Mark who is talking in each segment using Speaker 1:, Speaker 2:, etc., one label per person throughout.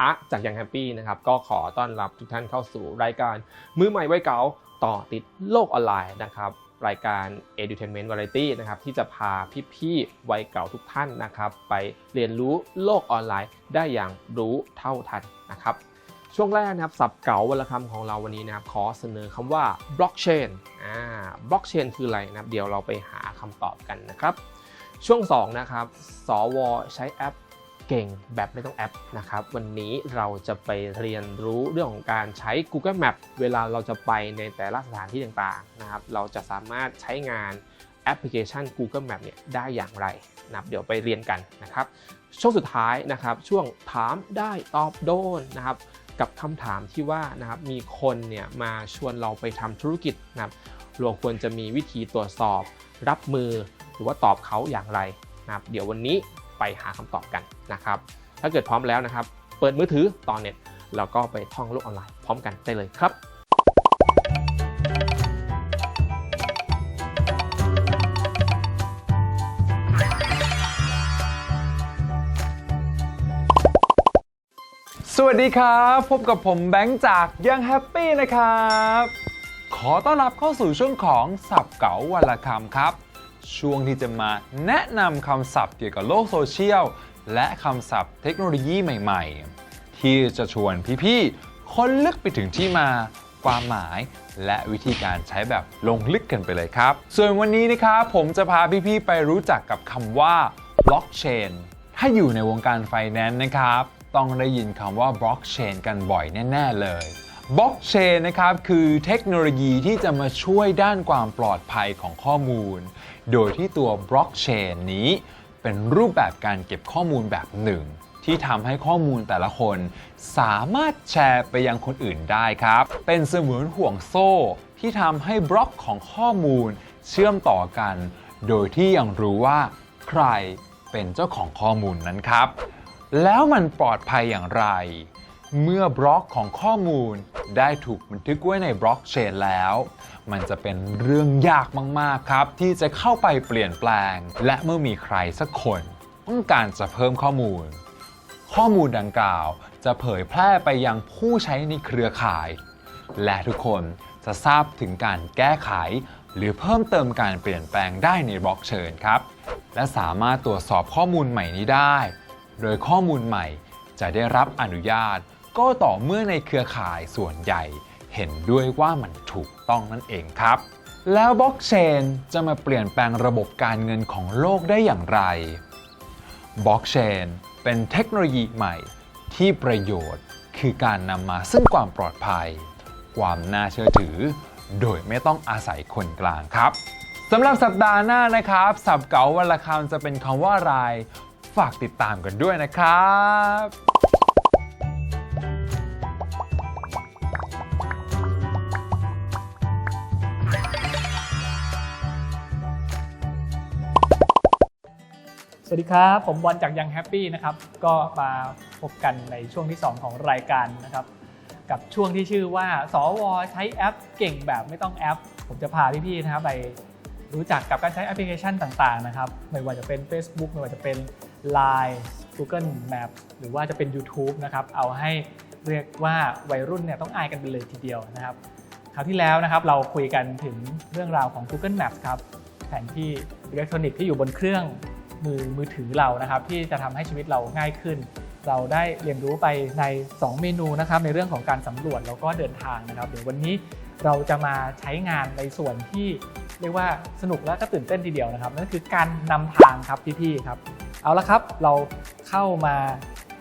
Speaker 1: อะจากยังแฮปปี้นะครับก็ขอต้อนรับทุกท่านเข้าสู่รายการมือใหม่ไว้เก่าต่อติดโลกออนไลน์นะครับรายการ Edutainment Variety นะครับที่จะพาพี่ๆวัยเก่าทุกท่านนะครับ ไปเรียนรู้โลกออนไลน์ได้อย่างรู้เท่าทันนะครับช่วงแรกนะครับสับเก๋าวลคำของเราวันนี้นะครับขอเสนอคำว่า blockchain อ่า blockchain คืออะไรนะครับ เดี๋ยวเราไปหาคำตอบกันนะครับ ช่วง 2 นะครับ สวใช้แอป เก่งแบบไม่ต้องแอปนะครับ วันนี้เราจะไปเรียนรู้เรื่องของการใช้ Google Map เวลาเราจะไปในแต่ละสถานที่ต่างๆนะครับ เราจะสามารถใช้งานแอปพลิเคชัน Google Map เนี่ยได้อย่างไรนะครับเดี๋ยวไปเรียนกันนะครับ ช่วงสุดท้ายนะครับ ช่วงถามได้ตอบโดนนะครับ กับคำถามที่ว่านะครับมีคนเนี่ยมาชวนเราไปทำธุรกิจนะครับเราควรจะมีวิธีตรวจสอบ รับมือหรือว่าตอบเขาอย่างไรนะครับ เดี๋ยววันนี้ ไปหาคำตอบกันนะครับ ถ้าเกิดพร้อมแล้วนะครับ เปิดมือถือตอนเน็ตแล้วก็ไปท่องโลกออนไลน์พร้อมกันได้เลยครับ
Speaker 2: สวัสดีครับ พบกับผมแบงค์จากยังแฮปปี้นะครับ ขอต้อนรับเข้าสู่ช่วงของสับเก๋าวันละคำครับ ช่วงที่จะมาแนะนำคำศัพท์เกี่ยวกับโลกโซเชียล และคำศัพท์เทคโนโลยีใหม่ ๆ ที่จะชวนพี่ๆค้นลึกไปถึงที่มาความหมาย และวิธีการใช้แบบลงลึกกันไปเลยครับ ส่วนวันนี้นะครับผมจะพาพี่ๆไปรู้จักกับคำว่า blockchain ถ้าอยู่ในวงการไฟแนนซ์นะครับ ต้องได้ยินคำว่า blockchain กันบ่อยแน่ ๆ เลย blockchain นะครับคือเทคโนโลยีที่จะมาช่วยด้านความปลอดภัยของข้อมูล โดยที่ตัว blockchain นี้เป็นรูปแบบการเก็บข้อมูลแบบหนึ่ง ที่ทำให้ข้อมูลแต่ละคน สามารถแชร์ไปยังคนอื่นได้ครับ เป็นเสมือนห่วงโซ่ ที่ทำให้บล็อกของข้อมูลเชื่อมต่อกัน โดยที่ยังรู้ว่า ใครเป็นเจ้าของข้อมูลนั้นครับ แล้วมันปลอดภัยอย่างไร เมื่อบล็อกของข้อมูลได้ถูกบันทึกไว้ในบล็อกเชนแล้ว มันจะเป็นเรื่องยากมากๆครับ ที่จะเข้าไปเปลี่ยนแปลง และเมื่อมีใครสักคนต้องการจะเพิ่มข้อมูล ข้อมูลดังกล่าว จะเผยแพร่ไปยังผู้ใช้ในเครือข่าย และทุกคนจะทราบถึงการแก้ไข หรือเพิ่มเติมการเปลี่ยนแปลงได้ในบล็อกเชนครับ และสามารถตรวจสอบข้อมูลใหม่นี้ได้ โดยข้อมูลใหม่จะได้รับอนุญาต ก็ต่อเมื่อในเครือข่ายส่วนใหญ่ เห็นด้วยว่ามันถูกต้องนั่นเองครับ แล้วบล็อกเชนจะมาเปลี่ยนแปลงระบบการเงินของโลกได้อย่างไรบล็อกเชนเป็นเทคโนโลยีใหม่ที่ประโยชน์คือการนำมาซึ่งความปลอดภัย ความน่าเชื่อถือ โดยไม่ต้องอาศัยคนกลางครับสำหรับสัปดาห์หน้านะครับ สับเก๋าวันละคำจะเป็นคำว่าอะไร ฝากติดตามกันด้วยนะครับ
Speaker 3: วัสดีครับ ผมบอลจากยังแฮปปี้นะครับ ก็มาพบกันในช่วงที่ 2 ของรายการนะครับ กับช่วงที่ชื่อว่า สว ใช้แอปเก่งแบบไม่ต้องแอป ผมจะพาพี่ๆนะครับไปรู้จักกับการใช้แอปพลิเคชันต่างๆนะครับ ไม่ว่าจะเป็น Facebook ไม่ว่าจะเป็น Line Google Map หรือว่าจะเป็น YouTube นะครับ เอาให้เรียกว่าวัยรุ่นเนี่ยต้องอายกันไปเลยทีเดียวนะครับคราวที่แล้วนะครับเราคุยกันถึงเรื่องราวของ Google Maps ครับแผนที่อิเล็กทรอนิกส์ที่อยู่บนเครื่อง มือมือถือเรานะครับ ที่จะทำให้ชีวิตเราง่ายขึ้น เราได้เรียนรู้ไปใน 2 เมนูนะครับ ในเรื่องของการสำรวจแล้วก็เดินทางนะครับ เดี๋ยววันนี้เราจะมาใช้งานในส่วนที่เรียกว่าสนุกและก็ตื่นเต้นทีเดียวนะครับ นั่นคือการนำทางครับพี่ๆครับ เอาละครับเราเข้ามา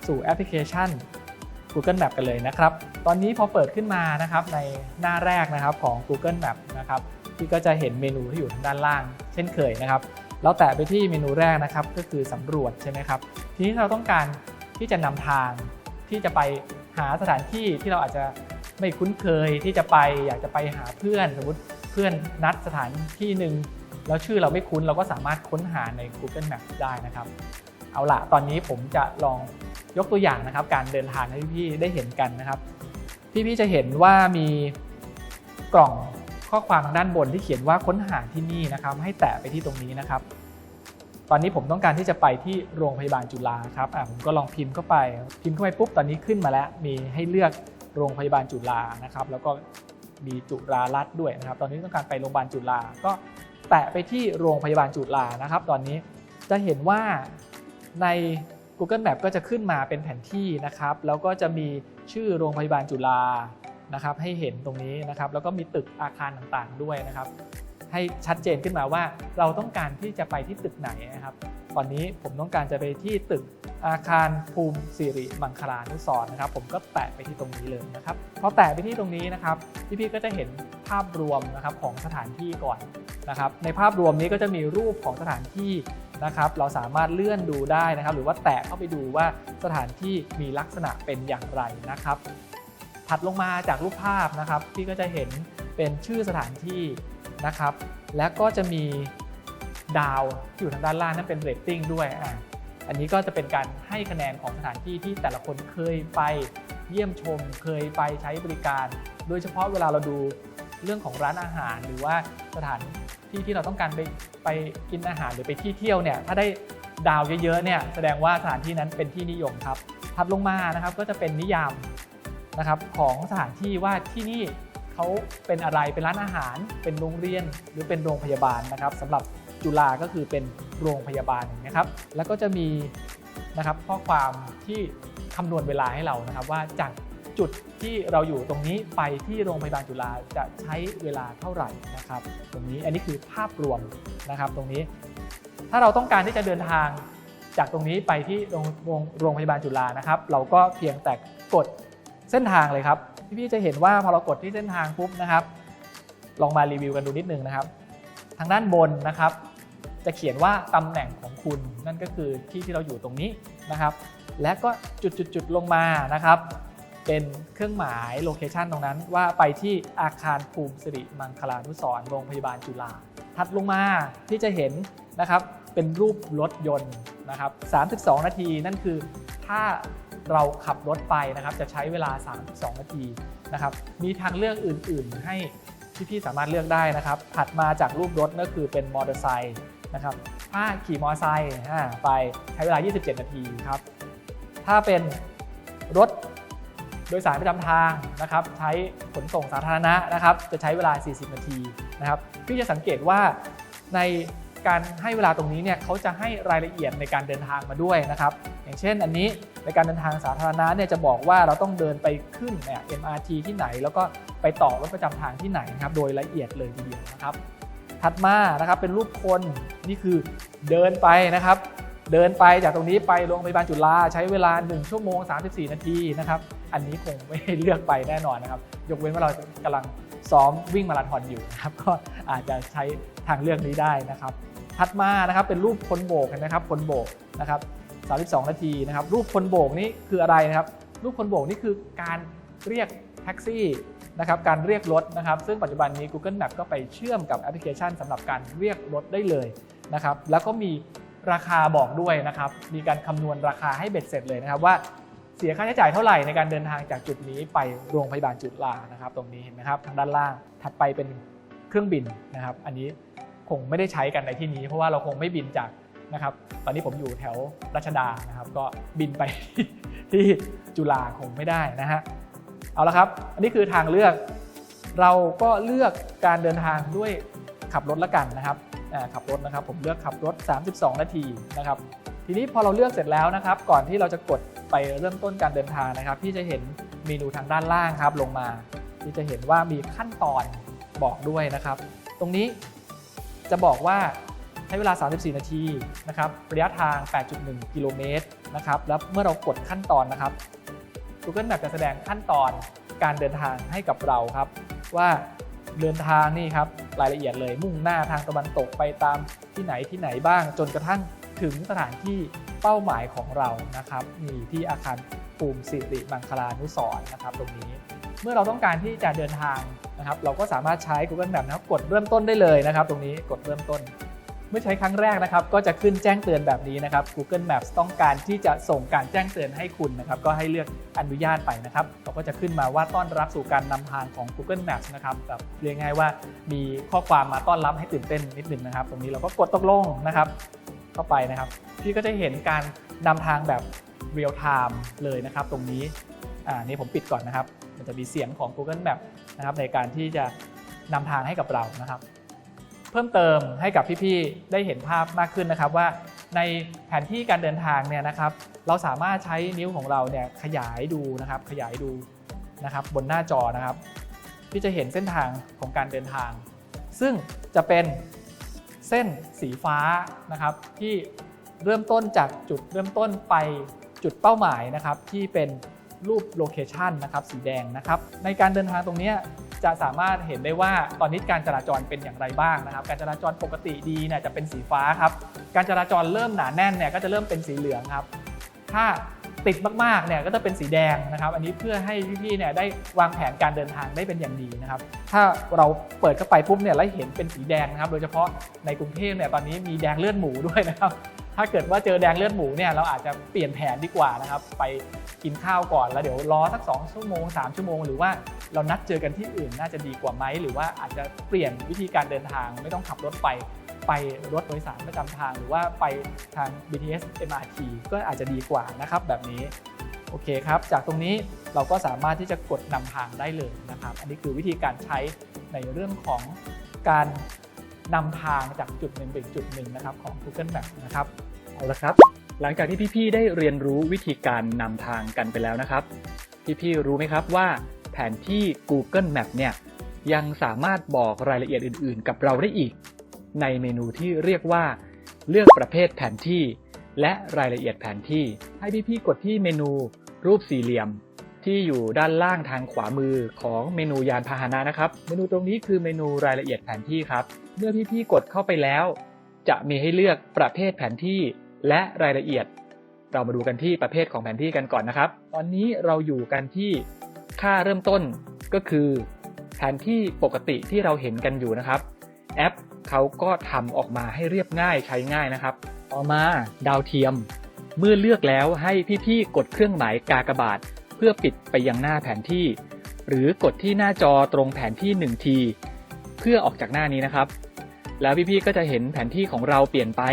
Speaker 3: สู่แอปพลิเคชัน Google Map กันเลยนะครับ ตอนนี้พอเปิดขึ้นมานะครับในหน้าแรกนะครับของ Google Map นะครับที่ก็จะเห็นเมนูที่อยู่ทางด้านล่าง เช่นเคยนะครับ เราแตะไปที่เมนูแรกนะครับก็คือสำรวจใช่ไหมครับ ทีนี้เราต้องการที่จะนำทางที่จะไปหาสถานที่ที่เราอาจจะไม่คุ้นเคยที่จะไปอยากจะไปหาเพื่อนสมมติเพื่อนนัดสถานที่หนึ่งแล้วชื่อเราไม่คุ้นเราก็สามารถค้นหาใน Google Map ได้นะครับ เอาละตอนนี้ผมจะลองยกตัวอย่างนะครับ การเดินทางให้พี่ๆได้เห็นกันนะครับ พี่ๆจะเห็นว่ามีกล่อง ข้อความทางด้านบนที่เขียนว่าค้นหาที่นี่นะครับ ให้แตะไปที่ตรงนี้นะครับ ตอนนี้ผมต้องการที่จะไปที่โรงพยาบาลจุฬาครับผมก็ลองพิมพ์เข้าไป พิมพ์เข้าไปปุ๊บตอนนี้ขึ้นมาแล้ว มีให้เลือกโรงพยาบาลจุฬานะครับ แล้วก็มีจุฬารัตน์ด้วยนะครับ ตอนนี้ต้องการไปโรงพยาบาลจุฬาก็แตะไปที่โรงพยาบาลจุฬานะครับ ตอนนี้จะเห็นว่าใน Google Map ก็จะขึ้นมาเป็นแผนที่นะครับ แล้วก็จะมีชื่อโรงพยาบาลจุฬา นะครับให้เห็นตรงนี้นะครับแล้วก็มีตึกอาคารต่างๆด้วยนะครับ ให้ชัดเจนขึ้นมาว่าเราต้องการที่จะไปที่ตึกไหนนะครับตอนนี้ผมต้องการจะไปที่ตึกอาคารภูมิสิริมังคลานุสร์นะครับ ผมก็แตะไปที่ตรงนี้เลยนะครับพอแตะไปที่ตรงนี้นะครับพี่ๆก็จะเห็นภาพรวมนะครับของสถานที่ก่อนนะครับ ในภาพรวมนี้ก็จะมีรูปของสถานที่นะครับ เราสามารถเลื่อนดูได้นะครับ หรือว่าแตะเข้าไปดูว่าสถานที่มีลักษณะเป็นอย่างไรนะครับ ถัดลงมาจากรูปภาพนะครับพี่ก็จะเห็นเป็นชื่อสถานที่นะครับ และก็จะมีดาวที่อยู่ทางด้านล่างนั่นเป็นเรตติ้งด้วยอะอันนี้ก็จะเป็นการให้คะแนนของสถานที่ที่แต่ละคนเคยไปเยี่ยมชม เคยไปใช้บริการ โดยเฉพาะเวลาเราดูเรื่องของร้านอาหาร หรือว่าสถานที่ที่เราต้องการไปไปกินอาหารหรือไปที่เที่ยวเนี่ยถ้าได้ดาวเยอะๆเนี่ยแสดงว่าสถานที่นั้นเป็นที่นิยมครับถัดลงมานะครับก็จะเป็นนิยาม นะครับของสถานที่ว่าที่นี่เขาเป็นอะไรเป็นร้านอาหาร เป็นโรงเรียนหรือเป็นโรงพยาบาลนะครับสำหรับจุฬาก็คือเป็นโรงพยาบาลนะครับ แล้วก็จะมีนะครับข้อความที่คำนวณเวลาให้เรานะครับ ว่าจากจุดที่เราอยู่ตรงนี้ไปที่โรงพยาบาลจุฬาจะใช้เวลาเท่าไหร่นะครับ ตรงนี้อันนี้คือภาพรวมนะครับตรงนี้ ถ้าเราต้องการที่จะเดินทางจากตรงนี้ไปที่โรงโรงโรงพยาบาลจุฬานะครับ เราก็เพียงแต่กด เส้นทางเลยครับพี่ๆจะเห็นว่าพอเรากดที่เส้นทางปุ๊บนะครับ ลองมารีวิวกันดูนิดนึงนะครับ ทางด้านบนนะครับ จะเขียนว่าตำแหน่งของคุณ นั่นก็คือที่ที่เราอยู่ตรงนี้นะครับ และก็จุดๆๆลงมานะครับ เป็นเครื่องหมายโลเคชันตรงนั้นว่าไปที่อาคารภูมิสิริมังคลานุสรณ์โรงพยาบาลจุฬาถัดลงมาที่จะเห็นนะครับเป็นรูปรถยนต์นะครับ 32 นาทีนั่นคือถ้า เราขับรถไปนะครับจะใช้เวลา 32 นาทีนะครับมีทางเลือกอื่นๆ ให้พี่ๆสามารถเลือกได้นะครับ ถัดมาจากรูปรถก็คือเป็นมอเตอร์ไซค์นะครับถ้าขี่มอเตอร์ไซค์ไปใช้เวลา 27 นาทีครับถ้าเป็นรถโดยสารประจำทางนะครับใช้ขนส่งสาธารณะนะครับจะใช้เวลา 40 นาทีนะครับพี่จะสังเกตว่าใน การให้เวลาตรงนี้เนี่ยเขาจะให้รายละเอียดในการเดินทางมาด้วยนะครับ อย่างเช่นอันนี้ในการเดินทางสาธารณะเนี่ยจะบอกว่าเราต้องเดินไปขึ้นเนี่ย MRT ที่ไหน แล้วก็ไปต่อรถประจำทางที่ไหนนะครับโดยละเอียดเลยทีเดียวนะครับ ถัดมานะครับเป็นรูปคนนี่คือเดินไปนะครับ เดินไปจากตรงนี้ไปโรงพยาบาลจุฬาใช้เวลา 1 ชั่วโมง 34 นาทีนะครับอันนี้คงไม่เลือกไปแน่นอนนะครับ ยกเว้นว่าเรากำลังซ้อมวิ่งมาราธอนอยู่นะครับ ก็อาจจะใช้ทางเลือกนี้ได้นะครับ ถัดมานะครับเป็นรูปคนโบกเห็นไหมครับคนโบกนะครับ32 นาทีนะครับ รูปคนโบกนี่คืออะไรนะครับ รูปคนโบกนี่คือการเรียกแท็กซี่นะครับการเรียกรถนะครับ ซึ่งปัจจุบันนี้ Google Map ก็ไปเชื่อมกับแอปพลิเคชันสำหรับการเรียกรถได้เลยนะครับ แล้วก็มีราคาบอกด้วยนะครับ มีการคำนวณราคาให้เบ็ดเสร็จเลยนะครับ ว่าเสียค่าใช้จ่ายเท่าไหร่ในการเดินทางจากจุดนี้ไปโรงพยาบาลจุฬานะครับ ตรงนี้เห็นไหมครับทางด้านล่างถัดไปเป็นเครื่องบินนะครับ อันนี้ คงไม่ได้ใช้กันในที่นี้ เพราะว่าเราคงไม่บินจากนะครับตอนนี้ผมอยู่แถวรัชดานะครับ ก็บินไปที่จุฬาคงไม่ได้นะฮะเอาละครับ อันนี้คือทางเลือก เราก็เลือกการเดินทางด้วยขับรถละกันนะครับขับรถนะครับผมเลือกขับรถ 32 นาทีนะครับ ทีนี้พอเราเลือกเสร็จแล้วนะครับ ก่อนที่เราจะกดไปเริ่มต้นการเดินทางนะครับ พี่จะเห็นเมนูทางด้านล่างครับลงมา พี่จะเห็นว่ามีขั้นตอนบอกด้วยนะครับ ตรงนี้ จะบอกว่าใช้เวลา 34 นาทีนะครับระยะทาง 8.1 กิโลเมตรนะครับแล้วเมื่อเรากดขั้นตอนนะครับ Google Map จะแสดงขั้นตอนการเดินทางให้กับเราครับ ว่าเดินทางนี่ครับรายละเอียดเลยมุ่งหน้าทางตะวันตกไปตามที่ไหนที่ไหนบ้าง จนกระทั่งถึงสถานที่เป้าหมายของเรานะครับ มีที่อาคารภูมิสิริมังคลานุสรนะครับ ตรงนี้ เมื่อเราต้องการที่จะเดินทางนะครับ เราก็สามารถใช้ Google Map นะครับกดเริ่มต้นได้เลยนะครับ ตรงนี้กดเริ่มต้น เมื่อใช้ครั้งแรกนะครับ ก็จะขึ้นแจ้งเตือนแบบนี้นะครับ Google Maps ต้องการที่จะส่งการแจ้งเตือนให้คุณนะครับ ก็ให้เลือกอนุญาตไปนะครับเราก็จะขึ้นมาว่าต้อนรับสู่การนำทางของ Google Maps นะครับแบบเรียกง่ายว่ามีข้อความมาต้อนรับให้ตื่นเต้นนิดหนึ่งนะครับ ตรงนี้เราก็กดตกลงนะครับ เข้าไปนะครับ พี่ก็จะเห็นการนำทางแบบเรียลไทม์เลยนะครับ ตรงนี้อ่านี่ผมปิดก่อนนะครับ มันจะมีเสียงของ Google Map นะครับในการที่จะนำทางให้กับเรานะครับ เพิ่มเติมให้กับพี่ๆได้เห็นภาพมากขึ้นนะครับว่าในแผนที่การเดินทางเนี่ยนะครับ เราสามารถใช้นิ้วของเราเนี่ยขยายดูนะครับ ขยายดูนะครับบนหน้าจอนะครับพี่จะเห็นเส้นทางของการเดินทาง ซึ่งจะเป็นเส้นสีฟ้านะครับที่เริ่มต้นจากจุดเริ่มต้นไปจุดเป้าหมายนะครับที่เป็น รูปโลเคชันนะครับสีแดงนะครับในการเดินทางตรงนี้จะสามารถเห็นได้ว่าตอนนี้การจราจรเป็นอย่างไรบ้างนะครับ การจราจรปกติดีเนี่ยจะเป็นสีฟ้าครับ การจราจรเริ่มหนาแน่นเนี่ยก็จะเริ่มเป็นสีเหลืองครับ ถ้าติดมากๆเนี่ยก็จะเป็นสีแดงนะครับ อันนี้เพื่อให้พี่ๆเนี่ยได้วางแผนการเดินทางได้เป็นอย่างดีนะครับ ถ้าเราเปิดเข้าไปปุ๊บเนี่ยแล้วเห็นเป็นสีแดงนะครับ โดยเฉพาะในกรุงเทพเนี่ยตอนนี้มีแดงเลือดหมูด้วยนะครับ ถ้าเกิดว่าเจอแดงเลือดหมูเนี่ยเราอาจจะเปลี่ยนแผนดีกว่านะครับ ไปกินข้าวก่อนแล้วเดี๋ยวรอสัก 2 ชั่วโมง 3 ชั่วโมง หรือว่าเรานัดเจอกันที่อื่นน่าจะดีกว่าไหมหรือว่าอาจจะเปลี่ยนวิธีการเดินทางไม่ต้องขับรถไปไปรถโดยสารประจำทาง หรือว่าไปทาง BTS MRT ก็อาจจะดีกว่านะครับแบบนี้โอเคครับ จากตรงนี้เราก็สามารถที่จะกดนำทางได้เลยนะครับ อันนี้คือวิธีการใช้ในเรื่องของการ นำทางจากจุดหนึ่งไปจุดหนึ่งนะครับของ Google Map นะครับ
Speaker 4: เอาละครับ หลังจากที่พี่ๆได้เรียนรู้วิธีการนำทางกันไปแล้วนะครับ พี่ๆรู้ไหมครับว่าแผนที่ Google Map เนี่ยยังสามารถบอกรายละเอียดอื่นๆ กับเราได้อีก ในเมนูที่เรียกว่า เลือกประเภทแผนที่ และรายละเอียดแผนที่ ให้พี่ๆกดที่เมนูรูปสี่เหลี่ยม ที่อยู่ด้านล่างทางขวามือของเมนูยานพาหนะนะครับ เมนูตรงนี้คือเมนูรายละเอียดแผนที่ครับ เมื่อพี่ๆกดเข้าไปแล้ว จะมีให้เลือกประเภทแผนที่และรายละเอียด เรามาดูกันที่ประเภทของแผนที่กันก่อนนะครับ ตอนนี้เราอยู่กันที่ค่าเริ่มต้นก็คือ แผนที่ปกติที่เราเห็นกันอยู่นะครับ แอปเขาก็ทำออกมาให้เรียบง่ายใช้ง่ายนะครับ ต่อมาดาวเทียม เมื่อเลือกแล้วให้พี่ๆกดเครื่องหมายกากบาท พื่อปิดไปยังหน้าแผนที่ หรือกดที่หน้าจอตรงแผนที่1ทีเพื่อออกจากหน้านี้นะครับ แล้วพี่ๆก็จะเห็นแผนที่ของเราเปลี่ยนไป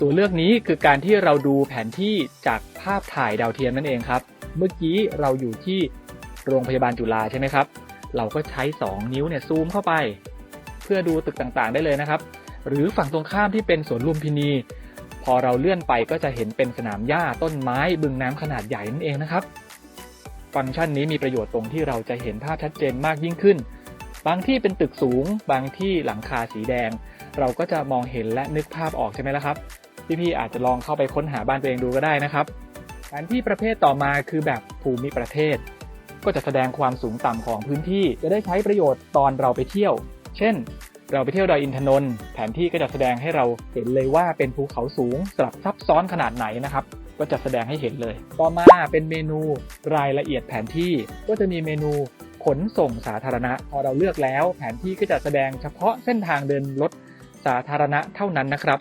Speaker 4: ตัวเลือกนี้คือการที่เราดูแผนที่จากภาพถ่ายดาวเทียมนั่นเองครับ เมื่อกี้เราอยู่ที่โรงพยาบาลจุฬาใช่ไหมครับ เราก็ใช้ 2 นิ้วเนี่ยซูมเข้าไป เพื่อดูตึกต่างๆได้เลยนะครับ หรือฝั่งตรงข้ามที่เป็นสวนลุมพินี พอเราเลื่อนไปก็จะเห็นเป็นสนามหญ้าต้นไม้บึงน้ำขนาดใหญ่นั่นเองนะครับ ฟังก์ชันนี้มีประโยชน์ตรงที่เราจะเห็นภาพชัดเจนมากยิ่งขึ้น บางที่เป็นตึกสูง บางที่หลังคาสีแดง เราก็จะมองเห็นและนึกภาพออกใช่ไหมล่ะครับ พี่ๆอาจจะลองเข้าไปค้นหาบ้านตัวเองดูก็ได้นะครับแผนที่ประเภทต่อมาคือแบบภูมิประเทศ ก็จะแสดงความสูงต่ำของพื้นที่จะได้ใช้ประโยชน์ตอนเราไปเที่ยว เช่น เราไปเที่ยวดอยอินทนนท์แผนที่ก็จะแสดงให้เราเห็นเลยว่าเป็นภูเขาสูงสลับซับซ้อนขนาดไหนนะครับ ก็จะแสดงให้เห็นเลย ต่อมาเป็นเมนูรายละเอียดแผนที่ก็จะมีเมนูขนส่งสาธารณะ พอเราเลือกแล้ว แผนที่ก็จะแสดงเฉพาะเส้นทางเดินรถสาธารณะเท่านั้นนะครับ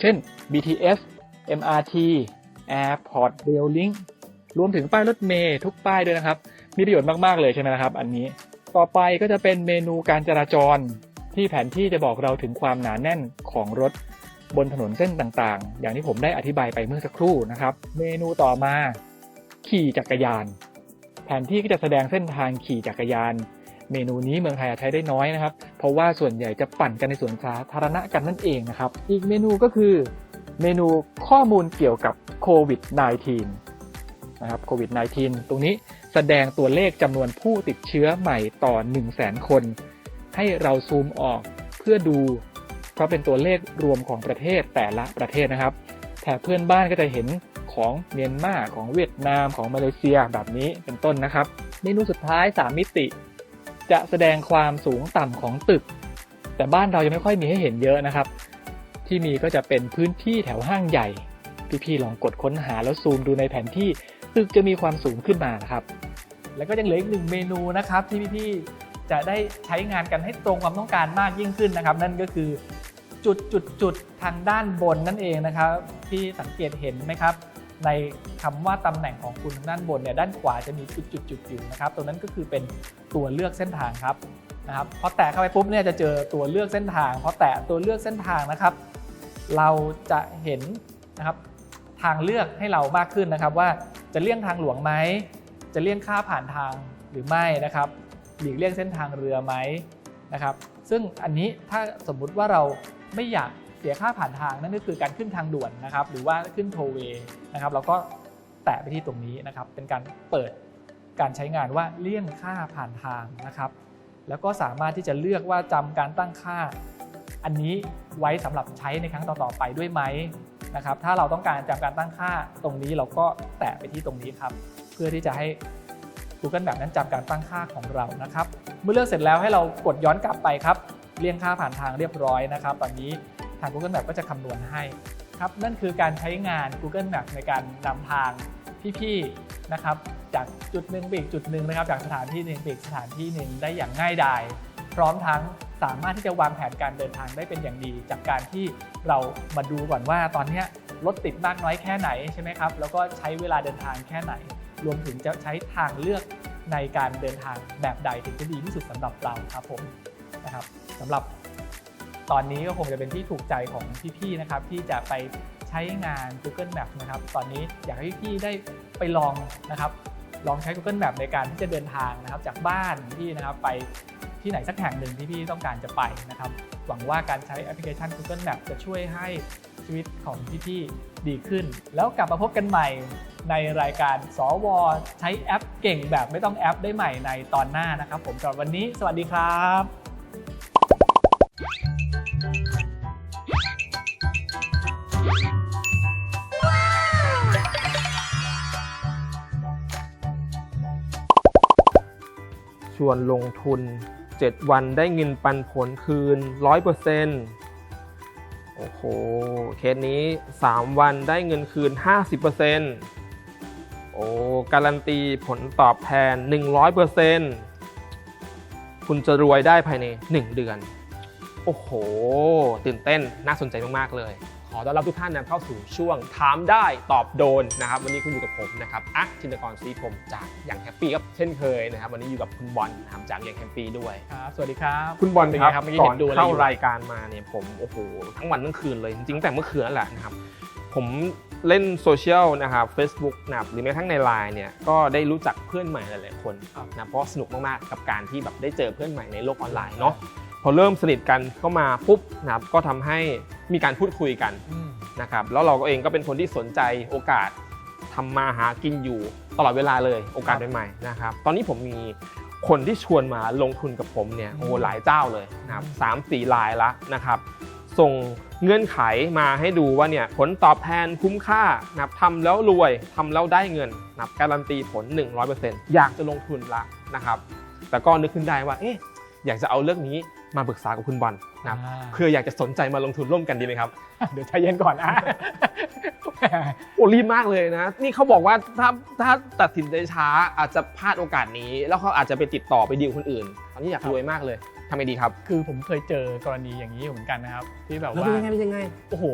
Speaker 4: เช่น BTS MRT Airport Rail Link รวมถึงป้ายรถเมล์ทุกป้ายด้วยนะครับ มีประโยชน์มาก ๆ เลยใช่ไหมนะครับ อันนี้ ต่อไปก็จะเป็นเมนูการจราจร ที่แผนที่จะบอกเราถึงความหนาแน่นของรถ บนถนนเส้นต่างๆ อย่างที่ผมได้อธิบายไปเมื่อสักครู่นะครับ เมนูต่อมา ขี่จักรยาน แผนที่ก็จะแสดงเส้นทางขี่จักรยาน เมนูนี้เมืองไทยใช้ได้น้อยนะครับ เพราะว่าส่วนใหญ่จะปั่นกันในสวนสาธารณะกันนั่นเองนะครับ อีกเมนูก็คือ เมนูข้อมูลเกี่ยวกับโควิด -19 นะครับโควิด -19 ตรงนี้แสดงตัวเลขจำนวนผู้ติดเชื้อใหม่ต่อ 1 0 0 0 0แสนคน ให้เราซูมออกเพื่อดู เพราะเป็นตัวเลขรวมของประเทศแต่ละประเทศนะครับ แถบเพื่อนบ้านก็จะเห็นของเมียนมาของเวียดนามของมาเลเซียแบบนี้เป็นต้นนะครับเมนูสุดท้าย 3 มิติ จะแสดงความสูงต่ำของตึก แต่บ้านเรายังไม่ค่อยมีให้เห็นเยอะนะครับ ที่มีก็จะเป็นพื้นที่แถวห้างใหญ่ พี่ๆลองกดค้นหาแล้วซูมดูในแผนที่ตึกจะมีความสูงขึ้นมานะครับ
Speaker 3: แล้วก็ยังเหลืออีกหนึ่งเมนูนะครับที่พี่ๆจะได้ใช้งานกันให้ตรงความต้องการมากยิ่งขึ้นนะครับ นั่นก็คือ จุดจุดจุดทางด้านบนนั่นเองนะครับที่สังเกตเห็นไหมครับ ในคำว่าตำแหน่งของคุณทางด้านบนเนี่ยด้านขวาจะมีจุดจุดจุดอยู่นะครับตรงนั้นก็คือเป็นตัวเลือกเส้นทางครับนะครับพอแตะเข้าไปปุ๊บเนี่ยจะเจอตัวเลือกเส้นทางพอแตะตัวเลือกเส้นทางนะครับ เราจะเห็นนะครับทางเลือกให้เรามากขึ้นนะครับ ว่าจะเลี่ยงทางหลวงไหมจะเลี่ยงค่าผ่านทางหรือไม่นะครับหลีกเลี่ยงเส้นทางเรือไหมนะครับ ซึ่งอันนี้ถ้าสมมุติว่าเรา ไม่อยากเสียค่าผ่านทางนั่นก็คือการขึ้นทางด่วนนะครับ หรือว่าขึ้นโทเวนะครับเราก็แตะไปที่ตรงนี้นะครับ เป็นการเปิดการใช้งานว่าเลี่ยงค่าผ่านทางนะครับ แล้วก็สามารถที่จะเลือกว่าจำการตั้งค่า อันนี้ไว้สำหรับใช้ในครั้งต่อๆไปด้วยไหมนะครับ ถ้าเราต้องการจำการตั้งค่าตรงนี้เราก็แตะไปที่ตรงนี้ครับ เพื่อที่จะให้ Google Map นั้นจำการตั้งค่าของเรานะครับ เมื่อเลือกเสร็จแล้วให้เรากดย้อนกลับไปครับ เรียงค่าผ่านทางเรียบร้อยนะครับ ตอนนี้ทาง Google Map ก็จะคำนวณให้ครับนั่นคือการใช้งาน Google Map ในการนำทางพี่ๆนะครับจากจุดหนึ่งไปอีกจุดหนึ่งนะครับ จากสถานที่หนึ่งไปอีกสถานที่หนึ่งได้อย่างง่ายดาย พร้อมทั้งสามารถที่จะวางแผนการเดินทางได้เป็นอย่างดี จากการที่เรามาดูก่อนว่าตอนนี้รถติดมากน้อยแค่ไหนใช่ไหมครับแล้วก็ใช้เวลาเดินทางแค่ไหน รวมถึงจะใช้ทางเลือกในการเดินทางแบบใดถึงจะดีที่สุดสำหรับเราครับผม นะครับสำหรับตอนนี้ก็คงจะเป็นที่ถูกใจของพี่ๆนะครับที่จะไปใช้งาน Google Map นะครับ ตอนนี้อยากให้พี่ๆได้ไปลองนะครับ ลองใช้ Google Map ในการที่จะเดินทางนะครับ จากบ้านพี่นะครับไปที่ไหนสักแห่งหนึ่งที่พี่ต้องการจะไปนะครับ หวังว่าการใช้แอปพลิเคชัน Google Map จะช่วยให้ชีวิตของพี่ๆดีขึ้น แล้วกลับมาพบกันใหม่ในรายการสวใช้แอปเก่งแบบไม่ต้องแอปได้ใหม่ในตอนหน้านะครับ ผมสำหรับวันนี้ สวัสดีครับ
Speaker 1: ชวนลงทุน 7 วันได้เงินปันผลคืน 100%โอ้โห เคสนี้ 3 วันได้เงินคืน 50%โอ้ การันตีผลตอบแทน 100% คุณจะรวยได้ภายใน 1 เดือน โอ้โห ตื่นเต้นน่าสนใจมากๆเลย ขอต้อนรับทุกท่านนะเข้าสู่ช่วงถามได้ตอบโดนนะครับ วันนี้คุณอยู่กับผมนะครับอักชินกรศรีพรหมจากอย่างแฮปปี้ครับเช่นเคยนะครับวันนี้อยู่กับคุณบอลนะครับจากอย่างแฮปปี้ด้วย
Speaker 3: ครับสวัสดีครับ
Speaker 1: คุณบอล
Speaker 3: เป็น
Speaker 1: ค
Speaker 3: ไง
Speaker 1: รับ
Speaker 3: ครับเมื่อกี้
Speaker 1: ก่อ
Speaker 3: เห็
Speaker 1: น
Speaker 3: นดูอะไร
Speaker 1: เข้า
Speaker 3: อยู่
Speaker 1: รายการมาเนี่ยผมโอ้โหทั้งวันทั้งคืนเลยจริงๆตั้งแต่เมื่อคืนนั่นแหละนะครับ ผมเล่นโซเชียลนะครับ Facebook นะครับหรือแม้กระทั่งในไลน์เนี่ยก็ได้รู้จักเพื่อนใหม่หลายๆคนนะเพราะสนุกมากๆกับการที่แบบได้เจอเพื่อนใหม่ในโลกออนไลน์เนาะพอเริ่มสนิทกันเข้ามาปุ๊บนะครับก็ทำให้มีการพูดคุยกัน
Speaker 3: อืม
Speaker 1: นะครับแล้วเราก็เองก็เป็นคนที่สนใจโอกาสทำมาหากินอยู่ตลอดเวลาเลยโอกาสใหม่ๆนะครับตอนนี้ผมมีคนที่ชวนมาลงทุนกับผมเนี่ยโอ้โหหลายเจ้าเลยนะครับสามสี่รายละนะครับ ส่งเงื่อนไขมาให้ดูว่าเนี่ยผลตอบแทนคุ้มค่านะครับทำแล้วรวยทำแล้วได้เงินนะครับการันตีผล 100%อยากจะลงทุนละนะครับแต่ก็นึกขึ้นได้ว่าเอ๊ะอยากจะเอาเรื่องนี้มาปรึกษากับคุณบอลนะครับ
Speaker 3: อ่า
Speaker 1: เพื่ออยากจะสนใจมาลงทุนร่วมกันดีไหมครับ
Speaker 3: เดี๋ยวใจเย็นก่อนอะ
Speaker 1: โอ้รีบมากเลยนะ นี่เขาบอกว่าถ้าถ้าตัดสินใจช้าอาจจะพลาดโอกาสนี้ แล้วเขาอาจจะไปติดต่อไปดีลคนอื่น ตอนนี้อยากรวยมากเลย ทำไงดีครับ
Speaker 3: คือผมเคยเจอกรณีอย่างนี้เหมือนกันนะครับ ที่แบบ
Speaker 1: แล้ว
Speaker 3: ว่า
Speaker 1: เป็นยังไงเป็นยังไง
Speaker 3: โอ้โห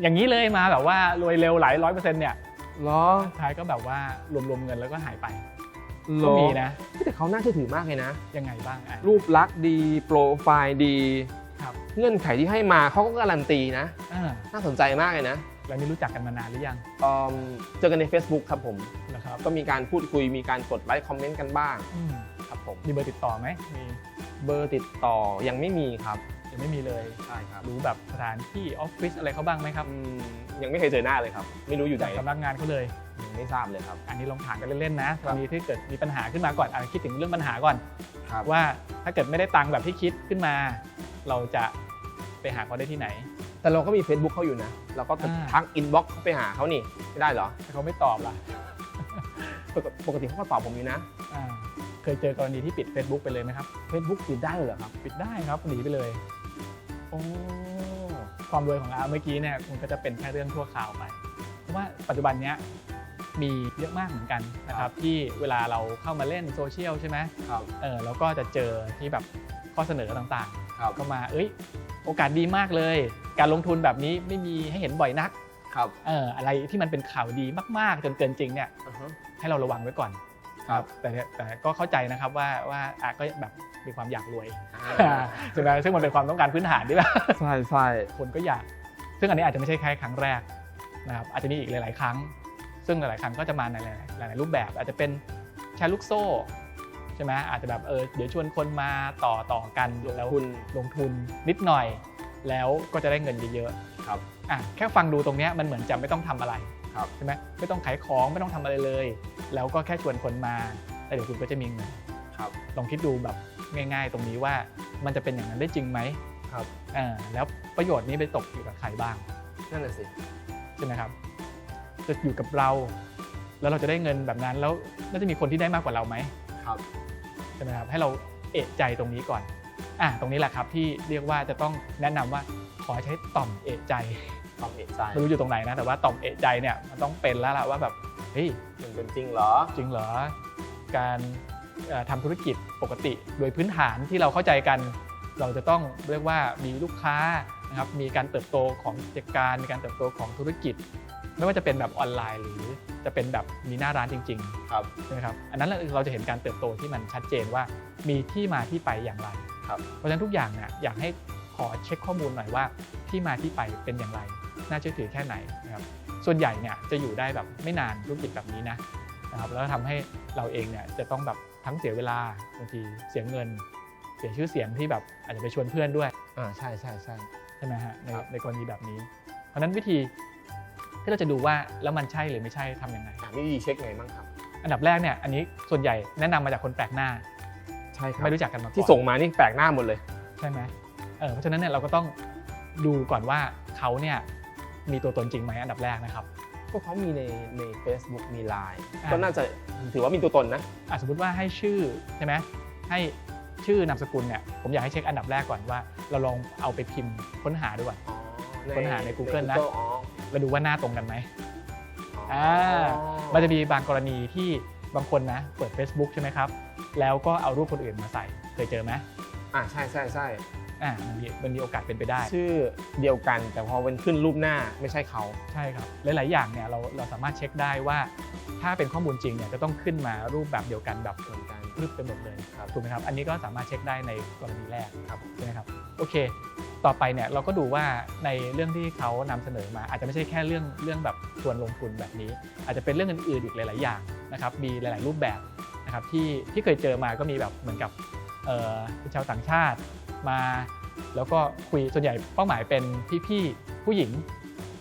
Speaker 3: อย่างนี้เลยมาแบบว่ารวยเร็วหลายร้อยเปอร์เซ็นต์เนี่ย
Speaker 1: เหรอ
Speaker 3: สุดท้ายก็แบบว่ารวมๆเงินแล้วก็หายไป
Speaker 1: เหร
Speaker 3: ก็
Speaker 1: อ
Speaker 3: มีนะ
Speaker 1: แต่เขาน่าเชื่อถือมากเลยนะ
Speaker 3: ยังไงบ้างอะ
Speaker 1: รูปลักษณ์ดี โปรไฟล์ดี
Speaker 3: ครับ
Speaker 1: เงื่อนไขที่ให้มาเขาก็การันตีนะ
Speaker 3: อ่า
Speaker 1: น่าสนใจมากเลยนะ
Speaker 3: แล้วนี่รู้จักกันมานานหรือยัง
Speaker 1: เอิ่มเจอกันใน Facebook ครับผม
Speaker 3: นะครับ
Speaker 1: ก็มีการพูดคุยมีการกดไลค์คอมเมนต์กันบ้าง
Speaker 3: อืม
Speaker 1: ครับผม
Speaker 3: มีเบอร์ติดต่อไหมมี
Speaker 1: เบอร์ติดต่อยังไม่มีครับ
Speaker 3: ยังไม่มีเลย
Speaker 1: ใช่ครับ
Speaker 3: รู้แบบสถานที่ออฟฟิศอะไรเขาบ้างไหมครับ
Speaker 1: อืมยังไม่เคยเจอหน้าเลยครับ ไม่รู้อยู่ไหน
Speaker 3: จากสำนักงานเขาเลย
Speaker 1: ยังไม่ทราบเลยครับ
Speaker 3: อันนี้ลองถามกันเล่นๆนะกรณีที่เกิดมีปัญหาขึ้นมาก่อนอะคิดถึงเรื่องปัญหาก่อน
Speaker 1: ครับ
Speaker 3: ว่าถ้าเกิดไม่ได้ตังค์แบบที่คิดขึ้นมา เราจะไปหาเขาได้ที่ไหน
Speaker 1: แต่เราก็มี Facebook เขาอยู่นะ เราก็
Speaker 3: อ่า
Speaker 1: ทักอินบ็อกซ์ไปหาเขานี่ไม่ได้เหรอ
Speaker 3: ถ้าเขาไม่ตอบล่ะ
Speaker 1: ปกติปกติเขาก็ตอบผมอยู่นะ
Speaker 3: อ่า เคยเจอกรณีที่ปิด Facebook ไปเลยไหมครับ
Speaker 1: Facebook ปิดได้เลยเหรอครับ
Speaker 3: ปิดได้ครับหนีไปเลย
Speaker 1: โอ้
Speaker 3: ความรวยของอาเมื่อกี้เนี่ยมันก็จะเป็นแค่เรื่องทั่วคราวไป เพราะว่าปัจจุบันเนี้ยมีเยอะมากเหมือนกันนะครับที่เวลาเราเข้ามาเล่นโซเชียลใช่ไหม
Speaker 1: ครับ
Speaker 3: เออแล้วก็จะเจอที่แบบข้อเสนอต่าง
Speaker 1: ครับ
Speaker 3: ๆ ก็มาเอ้ย โอกาสดีมากเลย การลงทุนแบบนี้ไม่มีให้เห็นบ่อยนัก
Speaker 1: ครับ
Speaker 3: เอออะไรที่มันเป็นข่าวดีมากๆ จนเกินจริงเนี่ย
Speaker 1: อือฮึ
Speaker 3: ให้เราระวังไว้ก่อน
Speaker 1: ครับ
Speaker 3: แต่เนี่ยแต่ก็เข้าใจนะครับว่าว่าอาก็แบบมีความอยากรวย
Speaker 1: อ่า
Speaker 3: ใช่ไหมซึ่งมันเป็นความต้องการพื้นฐานที่แบบ
Speaker 1: ใช่ใช่
Speaker 3: คนก็อยาก ซึ่งอันนี้อาจจะไม่ใช่แค่ครั้งแรกนะครับอาจจะมีอีกหลาย ๆ ครั้ง ซึ่งหลาย ๆ ครั้งก็จะมาในหลายๆหลายๆรูปแบบ อาจจะเป็นแชร์ลูกโซ่ใช่ไหมอาจจะแบบเออเดี๋ยวชวนคนมาต่อต่อกันแล้ว
Speaker 1: คุณ
Speaker 3: ลงทุนนิดหน่อย แล้วก็จะได้เงินเยอะ
Speaker 1: ครับ
Speaker 3: ๆอะแค่ฟังดูตรงเนี้ยมันเหมือนจะไม่ต้องทำอะไร
Speaker 1: ครับ
Speaker 3: ใช่ไหมไม่ต้องขายของไม่ต้องทำอะไรเลย แล้วก็แค่ชวนคนมาแล้วเดี๋ยวคุณก็จะมีเงิน
Speaker 1: ครับ
Speaker 3: ลองคิดดูแบบง่าย ๆ ตรงนี้ว่ามันจะเป็นอย่างนั้นได้จริงไหม
Speaker 1: ครับ
Speaker 3: อ่าแล้วประโยชน์นี้ไปตกอยู่กับใครบ้าง
Speaker 1: นั่นน่ะสิ
Speaker 3: ใช่ไหมครับจะอยู่กับเรา แล้วเราจะได้เงินแบบนั้นแล้วน่าจะมีคนที่ได้มากกว่าเราไหม
Speaker 1: ครับ
Speaker 3: ใช่ไหมครับให้เราเอะใจตรงนี้ก่อนอะตรงนี้แหละครับที่เรียกว่าจะต้องแนะนำว่าขอใช้ต่อมเอะใจ
Speaker 1: ความเอกใจ
Speaker 3: ไม่รู้อยู่ตรงไหนนะ แต่ว่าต่อมเอะใจเนี่ยมันต้องเป็นแล้วล่ะว่าแบบเฮ้ย
Speaker 1: มันเป็นจริงเหรอ
Speaker 3: จริงเหรอ การเอ่อทำธุรกิจปกติ โดยพื้นฐานที่เราเข้าใจกัน เราจะต้องเรียกว่ามีลูกค้านะครับมีการเติบโตของกิจการมีการเติบโตของธุรกิจ ไม่ว่าจะเป็นแบบออนไลน์ หรือจะเป็นแบบมีหน้าร้านจริง
Speaker 1: ครับ
Speaker 3: ๆใช่ไหมครับอันนั้นเราจะเห็นการเติบโตที่มันชัดเจนว่ามีที่มาที่ไปอย่างไร
Speaker 1: ครับ
Speaker 3: เพราะฉะนั้นทุกอย่างเนี่ยอยากให้ขอเช็คข้อมูลหน่อยว่าที่มาที่ไปเป็นอย่างไร น่าเชื่อถือแค่ไหนนะครับส่วนใหญ่เนี่ยจะอยู่ได้แบบไม่นานธุรกิจแบบนี้นะนะครับแล้วทำให้เราเองเนี่ยจะต้องแบบทั้งเสียเวลาบางทีเสียเงิน เสียชื่อเสียงที่แบบอาจจะไปชวนเพื่อนด้วย
Speaker 1: อ่าใช่ใช่ใช่
Speaker 3: ใช่ไหมฮะใน
Speaker 1: ครับ
Speaker 3: ในกรณีแบบนี้ เพราะฉะนั้นวิธีที่เราจะดูว่าแล้วมันใช่หรือไม่ใช่ทำยังไง
Speaker 1: อ่ามีวิธีเช็คไงบ้างครับ
Speaker 3: อันดับแรกเนี่ยอันนี้ส่วนใหญ่แนะนำมาจากคนแปลกหน้า
Speaker 1: ใช่ครับ
Speaker 3: ไม่รู้จักกันมาก่อน
Speaker 1: ที่ส่งมานี่แปลกหน้าหมดเลย
Speaker 3: ใช่ไหมเออเพราะฉะนั้นเนี่ยเราก็ต้องดูก่อนว่าเขาเนี่ย มีตัวตนจริงไหมอันดับแรกนะครับ
Speaker 1: พวกเขามีในใน Facebook มี Line
Speaker 3: อ่า
Speaker 1: ก็น่าจะถือว่ามีตัวตนนะ
Speaker 3: อะสมมติว่าให้ชื่อใช่ไหมให้ชื่อนามสกุลเนี่ยผมอยากให้เช็คอันดับแรกก่อนว่า เราลองเอาไปพิมพ์ค้นหาดูก่อน
Speaker 1: อ๋อ
Speaker 3: ค้นหาใน Google นะ
Speaker 1: อ๋อ
Speaker 3: แล้วดูว่าหน้าตรงกันไหม
Speaker 1: อ๋อ
Speaker 3: มันจะมีบางกรณีที่บางคนนะเปิด Facebook ใช่ไหมครับ แล้วก็เอารูปคนอื่นมาใส่เคยเจอไหม
Speaker 1: อ่าใช่ใช่ใช่
Speaker 3: อ่ามันมีมันมีโอกาสเป็นไปได้
Speaker 1: ชื่อเดียวกันแต่พอมันขึ้นรูปหน้าไม่ใช่เขา
Speaker 3: ใช่ครับ หลาย ๆ อย่างเนี่ยเราเราสามารถเช็คได้ว่า ถ้าเป็นข้อมูลจริงเนี่ยจะต้องขึ้นมารูปแบบเดียวกันแบบ
Speaker 1: เหมือนกัน
Speaker 3: รึบไปหมดเลย
Speaker 1: ครับ
Speaker 3: ถูกไหมครับ อันนี้ก็สามารถเช็คได้ในกรณีแรก
Speaker 1: ครับ
Speaker 3: ใช่ไหมครับโอเค ต่อไปเนี่ยเราก็ดูว่าในเรื่องที่เขานำเสนอมา อาจจะไม่ใช่แค่เรื่องเรื่องแบบชวนลงทุนแบบนี้ อาจจะเป็นเรื่องอื่นๆอีกหลาย ๆ อย่างนะครับมีหลาย ๆ รูปแบบนะครับที่ที่เคยเจอมาก็มีแบบเหมือนกับเอ่อเป็นชาวต่างชาติ มา แล้วก็คุยส่วนใหญ่เป้าหมายเป็นพี่ๆผู้หญิง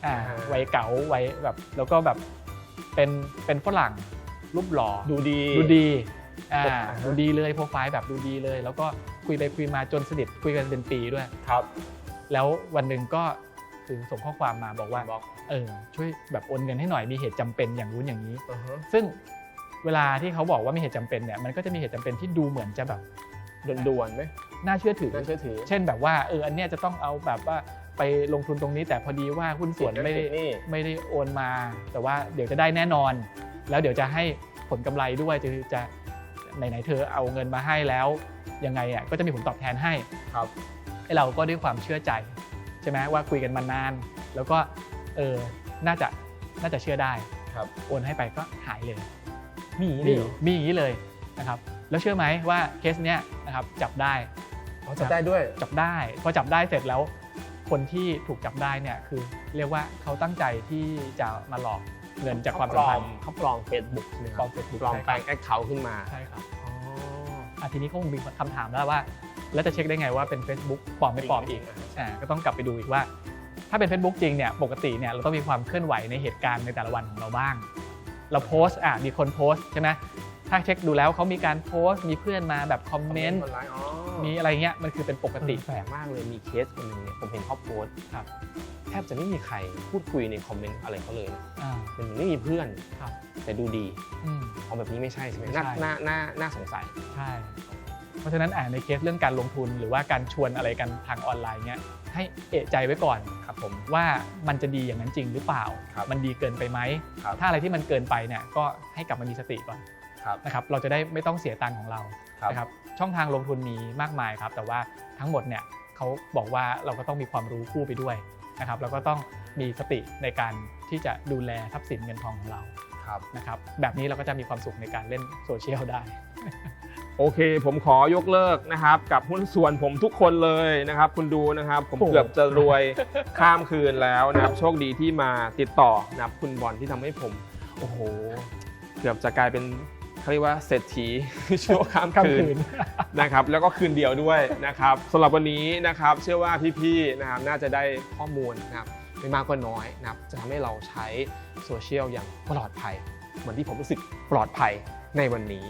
Speaker 3: อ่า
Speaker 1: อ่า
Speaker 3: วัยเก๋าวัยแบบแล้วก็แบบเป็นเป็นฝรั่งรูปหล่อ
Speaker 1: ดูดี
Speaker 3: ดูดีอ่า
Speaker 1: อ่าฮะ
Speaker 3: ดูดีเลยโปรไฟล์แบบดูดีเลย แล้วก็คุยไปคุยมาจนสนิทคุยกันเป็นปีด้วย
Speaker 1: ครับ
Speaker 3: แล้ววันหนึ่งก็ถึงส่งข้อความมาบอกว่า
Speaker 1: บล็อก
Speaker 3: เออช่วยแบบโอนเงินให้หน่อยมีเหตุจำเป็นอย่างนู้นอย่างนี้
Speaker 1: อือฮะ
Speaker 3: ซึ่งเวลาที่เขาบอกว่ามีเหตุจำเป็นเนี่ยมันก็จะมีเหตุจำเป็นที่ดูเหมือนจะแบบ
Speaker 1: ด่วนๆไหม
Speaker 3: น่าเชื่อถือ
Speaker 1: น่าเชื่อถือ
Speaker 3: เช่นแบบว่าเอออันเนี้ยจะต้องเอาแบบว่าไปลงทุนตรงนี้ แต่พอดีว่าหุ้นส่วนไม่ได้
Speaker 1: ติดนั่นติดนี่
Speaker 3: ไม่ได้โอนมา แต่ว่าเดี๋ยวจะได้แน่นอน แล้วเดี๋ยวจะให้ผลกำไรด้วยจะจะไหนๆเธอเอาเงินมาให้แล้วยังไงอะก็จะมีผลตอบแทนให้
Speaker 1: ครับ
Speaker 3: ไอ้เราก็ด้วยความเชื่อใจใช่ไหมว่าคุยกันมานาน แล้วก็เออน่าจะน่าจะเชื่อได้
Speaker 1: ครับ
Speaker 3: โอนให้ไปก็หายเลย
Speaker 1: มี
Speaker 3: มีมีอย่างนี้เลยนะครับ แล้วเชื่อไหมว่าเคสเนี้ยนะครับจับได้
Speaker 1: อ๋อ จับได้ด้วย
Speaker 3: จับได้พอจับได้เสร็จแล้ว คนที่ถูกจับได้เนี่ยคือเรียกว่าเขาตั้งใจที่จะมาหลอกเงินจากความสัมพันธ์
Speaker 1: เขาปลอมเฟซบุ๊กใช่ไหมค
Speaker 3: ปล
Speaker 1: รั
Speaker 3: อบม Facebook
Speaker 1: ปลอม
Speaker 3: ใช่
Speaker 1: แปล
Speaker 3: ครับ
Speaker 1: งแอคเคาท์ขึ้นมา
Speaker 3: ใช่ครับ
Speaker 1: อ๋อ
Speaker 3: อะทีนี้ก็คงมีคำถามแล้วว่า แล้วจะเช็คได้ไงว่าเป็น Facebook ปลอมไม่ปลอมอีกอ่าก็ต้องกลับไปดูอีกว่า ถ้าเป็น Facebook จริงเนี่ยปกติเนี่ยเราต้องมีความเคลื่อนไหวในเหตุการณ์ในแต่ละวันของเราบ้าง เราโพสต์อะมีคนโพสต์ใช่ไหม ถ้าเช็คดูแล้วเขามีการโพสต์มีเพื่อนมาแบบคอมเมนต์
Speaker 1: ออนไลน์อ๋อ
Speaker 3: มีอะไรเงี้ยมันคือเป็นปกติ
Speaker 1: แปลกมากเลยมีเคสคนหนึ่งเนี่ยผมเห็นเขาโพสต์
Speaker 3: ครับ
Speaker 1: แทบจะไม่มีใครพูดคุยในคอมเมนต์อะไรเขาเลยนะ
Speaker 3: อ่า
Speaker 1: มันเหมือนไม่มีเพื่อน
Speaker 3: ครับ
Speaker 1: แต่ดูดี
Speaker 3: อืม
Speaker 1: เอาแบบนี้ไม่ใช่ใช่ไหม
Speaker 3: ไม่
Speaker 1: น่า
Speaker 3: ใช่
Speaker 1: น่าน่าน่าสงสัย
Speaker 3: ใช่ เพราะฉะนั้นอ่าในเคสเรื่องการลงทุนหรือว่าการชวนอะไรกันทางออนไลน์เนี้ยให้เอะใจไว้ก่อน
Speaker 1: ครับผม
Speaker 3: ว่ามันจะดีอย่างนั้นจริงหรือเปล่า
Speaker 1: ครับ
Speaker 3: มันดีเกินไปไหม
Speaker 1: ครับ
Speaker 3: ถ้าอะไรที่มันเกินไปเนี่ยก็ให้กลับมามีสติก่อน
Speaker 1: ครับ
Speaker 3: นะครับเราจะได้ไม่ต้องเสียตังค์ของเรา
Speaker 1: ครับ
Speaker 3: นะครับช่องทางลงทุนมีมากมายครับ แต่ว่าทั้งหมดเนี่ยเขาบอกว่าเราก็ต้องมีความรู้คู่ไปด้วยนะครับแล้วก็ต้องมีสติในการที่จะดูแลทรัพย์สินเงินทองของเรา
Speaker 1: ครับ
Speaker 3: นะครับแบบนี้เราก็จะมีความสุขในการเล่นโซเชียลได้
Speaker 1: โอเค ผมขอยกเลิกนะครับ กับหุ้นส่วนผมทุกคนเลยนะครับ คุณดูนะครับ ผม
Speaker 3: โอ้โห
Speaker 1: เกือบจะรวยข้ามคืนแล้วนะครับ โชคดีที่มาติดต่อนะครับคุณบอลที่ทำให้ผม โอ้โห เกือบจะกลายเป็น เขาเรียกว่าเศรษฐีชั่วข้าม
Speaker 3: ค่ำ
Speaker 1: คื
Speaker 3: คื
Speaker 1: น
Speaker 3: น
Speaker 1: นะครับแล้วก็คืนเดียวด้วยนะครับสำหรับวันนี้นะครับเชื่อว่าพี่ๆนะครับน่าจะได้ข้อมูลนะครับไม่มากก็น้อยนะครับจะทำให้เราใช้โซเชียลอย่างปลอดภัย เหมือนที่ผมรู้สึกปลอดภัยในวันนี้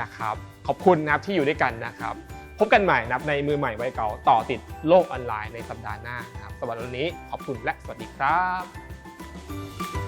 Speaker 1: นะครับขอบคุณนะครับที่อยู่ด้วยกันนะครับ พบกันใหม่นะครับในมือใหม่ไว้เก่าต่อติดโลกออนไลน์ในสัปดาห์หน้านะครับสำหรับวันนี้ขอบคุณและสวัสดีครับ